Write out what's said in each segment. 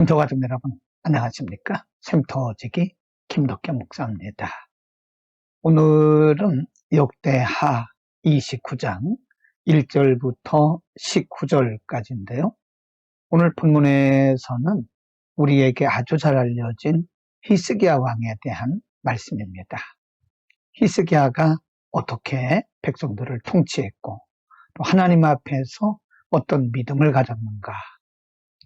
샘터 가족 여러분 안녕하십니까? 샘터지기 김덕현 목사입니다. 오늘은 역대하 29장 1절부터 19절까지인데요. 오늘 본문에서는 우리에게 아주 잘 알려진 히스기야 왕에 대한 말씀입니다. 히스기야가 어떻게 백성들을 통치했고 또 하나님 앞에서 어떤 믿음을 가졌는가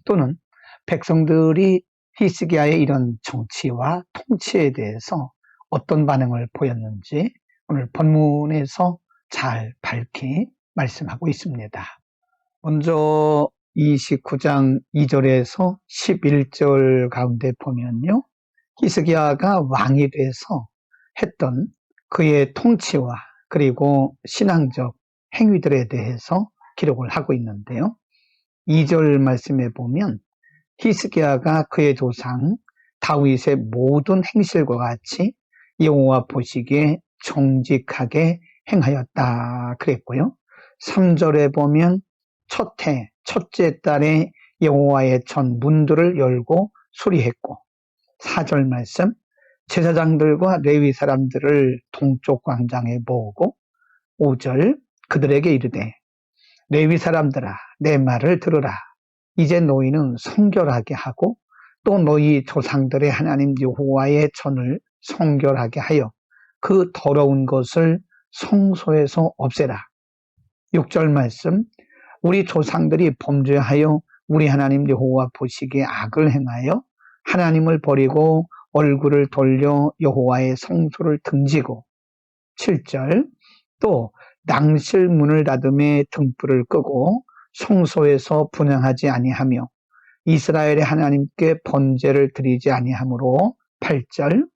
또는 백성들이 히스기야의 이런 정치와 통치에 대해서 어떤 반응을 보였는지 오늘 본문에서 잘 밝히 말씀하고 있습니다. 먼저 29장 2절에서 11절 가운데 보면요. 히스기야가 왕이 돼서 했던 그의 통치와 그리고 신앙적 행위들에 대해서 기록을 하고 있는데요. 2절 말씀에 보면 히스기야가 그의 조상 다윗의 모든 행실과 같이 여호와 보시기에 정직하게 행하였다 그랬고요. 3절에 보면 첫해 첫째 달에 여호와의 전 문들을 열고 수리했고 4절 말씀 제사장들과 레위 사람들을 동쪽 광장에 모으고 5절 그들에게 이르되 레위 사람들아 내 말을 들으라 이제 너희는 성결하게 하고 또 너희 조상들의 하나님 여호와의 전을 성결하게 하여 그 더러운 것을 성소에서 없애라. 6절 말씀. 우리 조상들이 범죄하여 우리 하나님 여호와 보시기에 악을 행하여 하나님을 버리고 얼굴을 돌려 여호와의 성소를 등지고. 7절. 또 낭실 문을 닫음에 등불을 끄고 성소에서 분양하지 아니하며 이스라엘의 하나님께 번제를 드리지 아니하므로 8절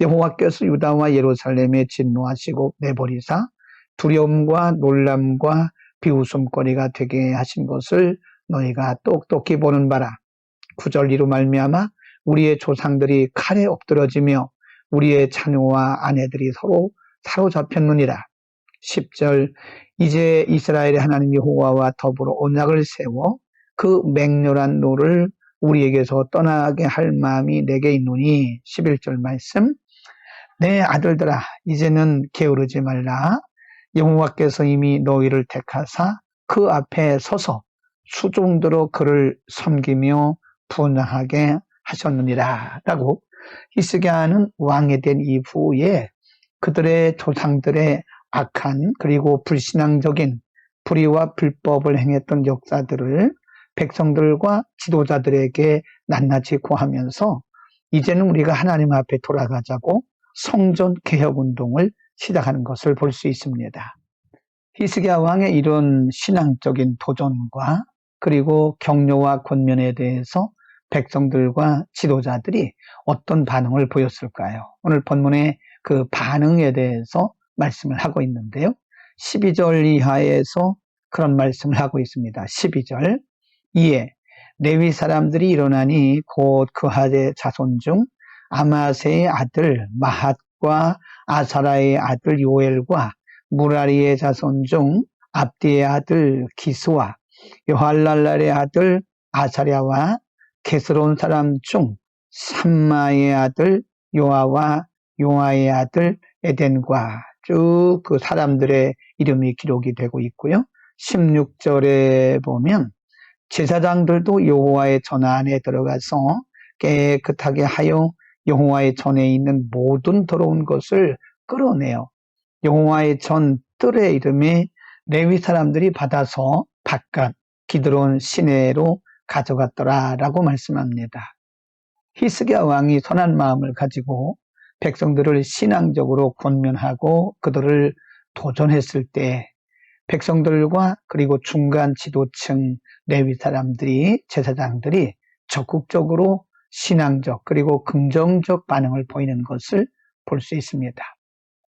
여호와께서 유다와 예루살렘에 진노하시고 내버리사 두려움과 놀람과 비웃음거리가 되게 하신 것을 너희가 똑똑히 보는 바라. 9절 이로 말미암아 우리의 조상들이 칼에 엎드러지며 우리의 자녀와 아내들이 서로 사로잡혔느니라 10절 이제 이스라엘의 하나님 여호와와 더불어 언약을 세워 그 맹렬한 노를 우리에게서 떠나게 할 마음이 내게 있노니 11절 말씀. 내 아들들아 이제는 게으르지 말라. 여호와께서 이미 너희를 택하사 그 앞에 서서 수종들로 그를 섬기며 분하게 하셨느니라. 라고 히스기야는 왕이 된 이후에 그들의 조상들의 악한 그리고 불신앙적인 불의와 불법을 행했던 역사들을 백성들과 지도자들에게 낱낱이 고하면서 이제는 우리가 하나님 앞에 돌아가자고 성전 개혁 운동을 시작하는 것을 볼 수 있습니다. 히스기야 왕의 이런 신앙적인 도전과 그리고 격려와 권면에 대해서 백성들과 지도자들이 어떤 반응을 보였을까요? 오늘 본문의 그 반응에 대해서 말씀을 하고 있는데요. 12절 이하에서 그런 말씀을 하고 있습니다. 12절 이에 레위 사람들이 일어나니 곧 그하의 자손 중 아마세의 아들 마핫과 아사라의 아들 요엘과 무라리의 자손 중 압디의 아들 기스와 요할랄랄의 아들 아사랴와 게스론 사람 중 삼마의 아들 요아와 요아의 아들 에덴과 쭉 그 사람들의 이름이 기록이 되고 있고요. 16절에 보면 제사장들도 여호와의 전 안에 들어가서 깨끗하게 하여 여호와의 전에 있는 모든 더러운 것을 끌어내요. 여호와의 전 뜰의 이름이 레위 사람들이 받아서 바깥 기드론 시내로 가져갔더라라고 말씀합니다. 히스기야 왕이 선한 마음을 가지고 백성들을 신앙적으로 권면하고 그들을 도전했을 때 백성들과 그리고 중간 지도층 레위 사람들이 제사장들이 적극적으로 신앙적 그리고 긍정적 반응을 보이는 것을 볼 수 있습니다.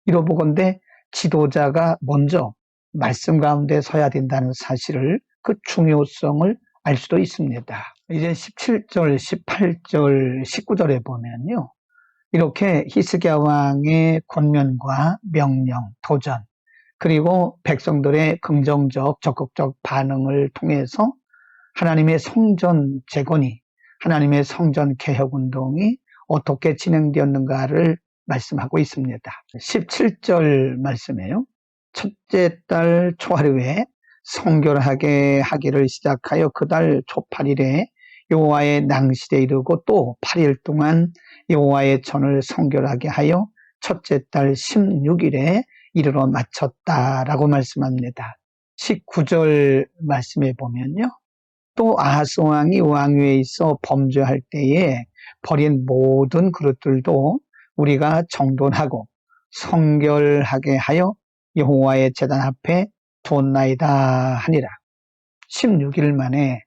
이로 보건대 지도자가 먼저 말씀 가운데 서야 된다는 사실을 그 중요성을 알 수도 있습니다. 이제 17절, 18절, 19절에 보면요. 이렇게 히스기야 왕의 권면과 명령, 도전, 그리고 백성들의 긍정적, 적극적 반응을 통해서 하나님의 성전 재건이 하나님의 성전 개혁 운동이 어떻게 진행되었는가를 말씀하고 있습니다. 17절 말씀이에요. 첫째 달 초하루에 성결하게 하기를 시작하여 그 달 초팔일에 여호와의 낭실에 이르고 또 8일 동안 여호와의 전을 성결하게 하여 첫째 달 16일에 이르러 마쳤다라고 말씀합니다. 19절 말씀에 보면요. 또 아하스 왕이 왕위에 있어 범죄할 때에 버린 모든 그릇들도 우리가 정돈하고 성결하게 하여 여호와의 제단 앞에 두었나이다 하니라. 16일 만에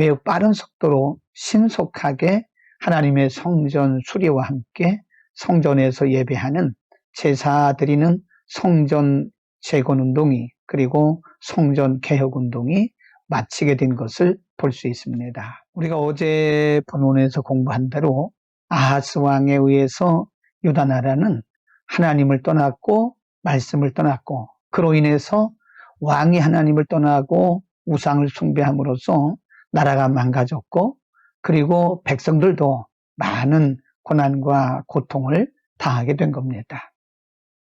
매우 빠른 속도로 신속하게 하나님의 성전 수리와 함께 성전에서 예배하는 제사 드리는 성전 재건 운동이 그리고 성전 개혁 운동이 마치게 된 것을 볼 수 있습니다. 우리가 어제 본문에서 공부한 대로 아하스 왕에 의해서 유다 나라는 하나님을 떠났고 말씀을 떠났고 그로 인해서 왕이 하나님을 떠나고 우상을 숭배함으로써 나라가 망가졌고 그리고 백성들도 많은 고난과 고통을 당하게 된 겁니다.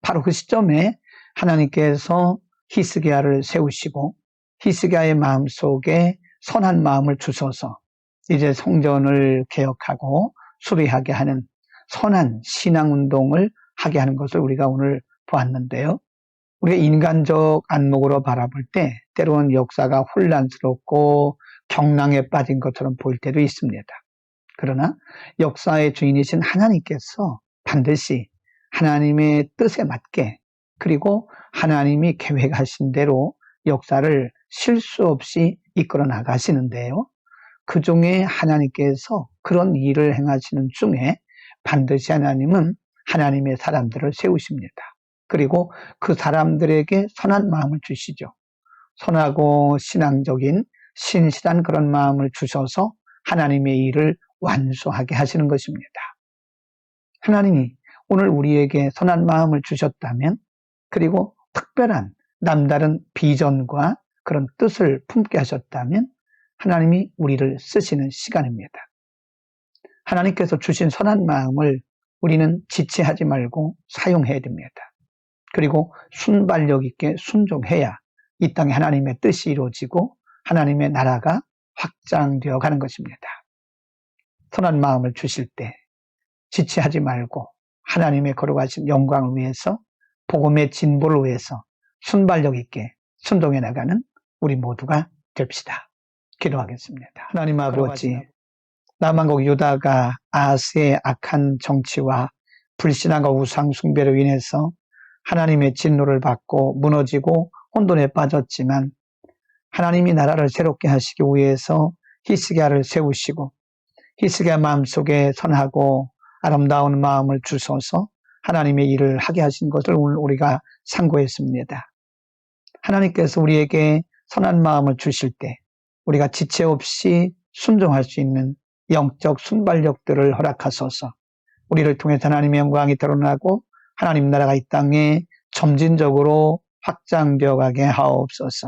바로 그 시점에 하나님께서 히스기야를 세우시고 히스기야의 마음속에 선한 마음을 주셔서 이제 성전을 개혁하고 수리하게 하는 선한 신앙 운동을 하게 하는 것을 우리가 오늘 보았는데요. 우리가 인간적 안목으로 바라볼 때 때로는 역사가 혼란스럽고 경랑에 빠진 것처럼 보일 때도 있습니다. 그러나 역사의 주인이신 하나님께서 반드시 하나님의 뜻에 맞게 그리고 하나님이 계획하신 대로 역사를 실수 없이 이끌어 나가시는데요. 그 중에 하나님께서 그런 일을 행하시는 중에 반드시 하나님은 하나님의 사람들을 세우십니다. 그리고 그 사람들에게 선한 마음을 주시죠. 선하고 신앙적인 신실한 그런 마음을 주셔서 하나님의 일을 완수하게 하시는 것입니다. 하나님이 오늘 우리에게 선한 마음을 주셨다면 그리고 특별한 남다른 비전과 그런 뜻을 품게 하셨다면 하나님이 우리를 쓰시는 시간입니다. 하나님께서 주신 선한 마음을 우리는 지체하지 말고 사용해야 됩니다. 그리고 순발력 있게 순종해야 이 땅에 하나님의 뜻이 이루어지고 하나님의 나라가 확장되어 가는 것입니다. 선한 마음을 주실 때 지체하지 말고 하나님의 거룩하신 영광을 위해서 복음의 진보를 위해서 순발력 있게 순동해 나가는 우리 모두가 됩시다. 기도하겠습니다. 하나님 아버지, 남한국 유다가 아스의 악한 정치와 불신앙과 우상 숭배로 인해서 하나님의 진노를 받고 무너지고 혼돈에 빠졌지만 하나님이 나라를 새롭게 하시기 위해서 히스기야를 세우시고 히스기야 마음속에 선하고 아름다운 마음을 주셔서 하나님의 일을 하게 하신 것을 오늘 우리가 상고했습니다. 하나님께서 우리에게 선한 마음을 주실 때 우리가 지체 없이 순종할 수 있는 영적 순발력들을 허락하소서 우리를 통해 하나님의 영광이 드러나고 하나님 나라가 이 땅에 점진적으로 확장되어 가게 하옵소서.